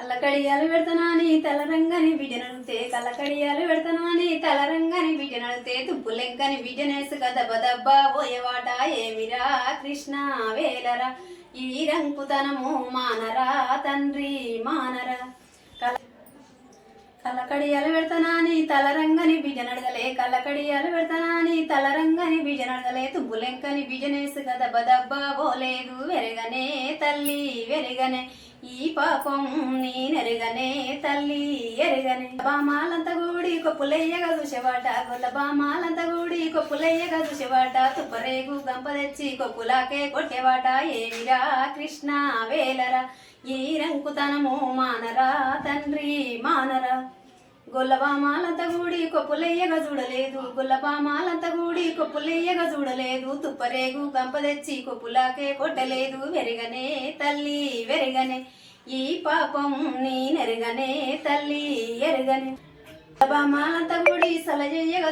కళ్ళకడియాలు పెడతానని తలరంగని బిజనడితే కళ్ళకడియాలు పెడతానని తలరంగని బిజనడితే తుప్పులెంకని బిజనెస్ కదబ దబ్బా పోయేవాట ఏమిరా కృష్ణ వేలరా? ఈ రంకుతనము మానరా తండ్రి మానరా? కల కళ్ళకడియాలు పెడతానని తలరంగని బిజనడగలే కళ్ళకడియాలు పెడతానని తలరంగని బిజనడగలే తుబ్బులెంకని బిజనెస్ కదా బదబ్బా పోలేదు వెరగనే తల్లి వెరగనే ఈ పాపం నేనెరగనే తల్లి ఎరగనే. బామాలంత గూడి కొప్పులయ్యగా చూసేవాట గొల్ల బామాలంత గూడి కొప్పులయ్యగా చూసేవాట. తుప్పరేగు గంప తెచ్చి కొప్పులాకే కొట్టేవాట. ఏమిరా కృష్ణ వేలరా? ఈ రంకుతనము మానరా తండ్రి మానరా? గొల్లబామాలంత గూడి కొప్పులయ్యగా చూడలేదు. గొల్లబామాలంత గూడి కొప్పులయ్యగా చూడలేదు. తుప్పరేగు గంప తెచ్చి కొప్పులాకే కొట్టలేదు. వెరగనే తల్లి వెరగనే. ఈ పాపం నీ నెరగనే తల్లి ఎరగనే. గొల్లబామాలంత గూడి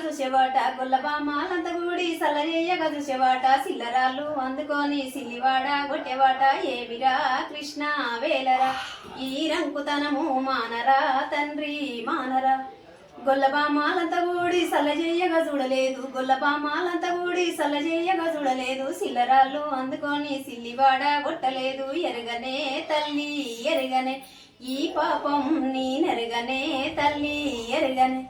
చూసేవాట గొల్లబామాలంత గూడి సలజేయగా చూసేవాట సిల్లరాళ్ళు అందుకొని సిల్లివాడ కొట్టేవాట ఏమిరా కృష్ణ వేలరా? ఈ రంకుతనము మానరా తండ్రి మానరా? గొల్లబామాలంత గూడి సల్లజేయగా చూడలేదు గొల్లబామాలంత గూడి సల్లజేయగా చూడలేదు సిల్లరాళ్ళు అందుకొని సిల్లివాడ కొట్టలేదు ఎరగనే తల్లి ఎరగనే. ఈ పాపం నీ నెరగనే తల్లి ఎరగనే.